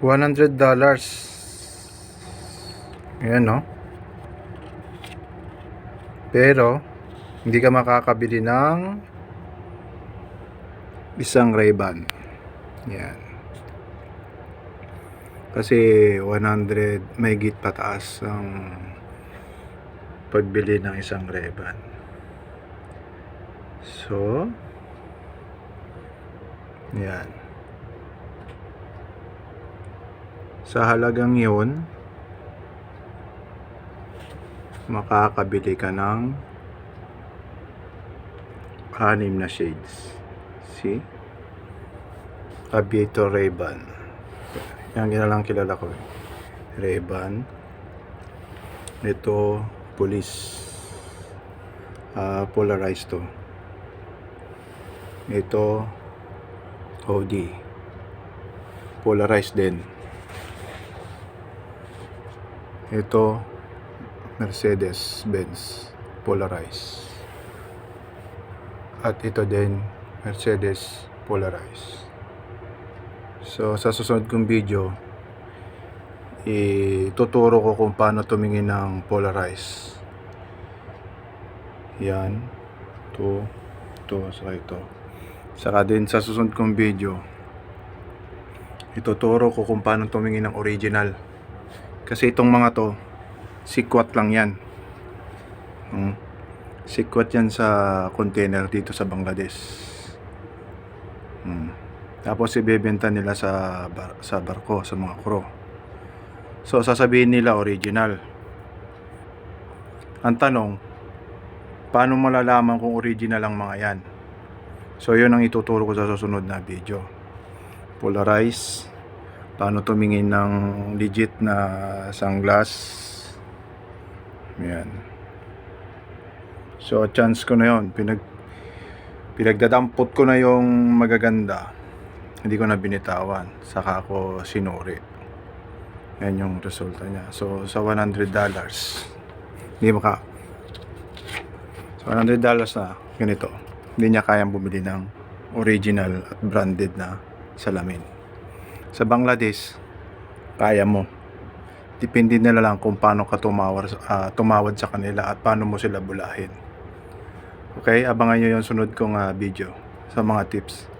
100 dollars. Ayan, no? Pero, hindi ka makakabili ng isang Ray-Ban. Yan. Kasi 100 may git pataas ang pagbili ng isang Ray-Ban. So, yan. Sa halagang yun, makakabili ka ng anim na shades. See? Aviator Ray-Ban. Yan lang kilala ko. Ray-Ban. Ito, police. Ah, polarized to. Ito, Audi. Polarized din. Ito, Mercedes-Benz. Polarized. At ito din, Mercedes Polarized. So, sa susunod kong video, ituturo ko kung paano tumingin ng Polarized. Yan. Ito. Ito. Saka ito. Saka din sa susunod kong video, ituturo ko kung paano tumingin ng original. Kasi itong mga to, sikwat lang yan. Hmm. Sikwat yan sa container dito sa Bangladesh. Hmm. Tapos ibebenta nila sa bar- sa barko, sa mga crew. So sasabihin nila original. Ang tanong, paano malalaman kung original ang mga yan? So yun ang ituturo ko sa susunod na video. Polarize, paano tumingin ng legit na sunglass. Yan. So chance ko na yon pinag pinagdadampot ko na yung magaganda. Hindi ko na binitawan. Saka ako sinuri. Yan yung resulta niya. So sa 100 dollars, hindi maka So, 100 dollars na ganito. Hindi niya kayang bumili ng original at branded na salamin. Sa Bangladesh, kaya mo. Depende nila lang kung paano ka tumawar, ah, tumawad sa kanila at paano mo sila bulahin. Okay, abangan nyo yung sunod kong ah, video sa mga tips.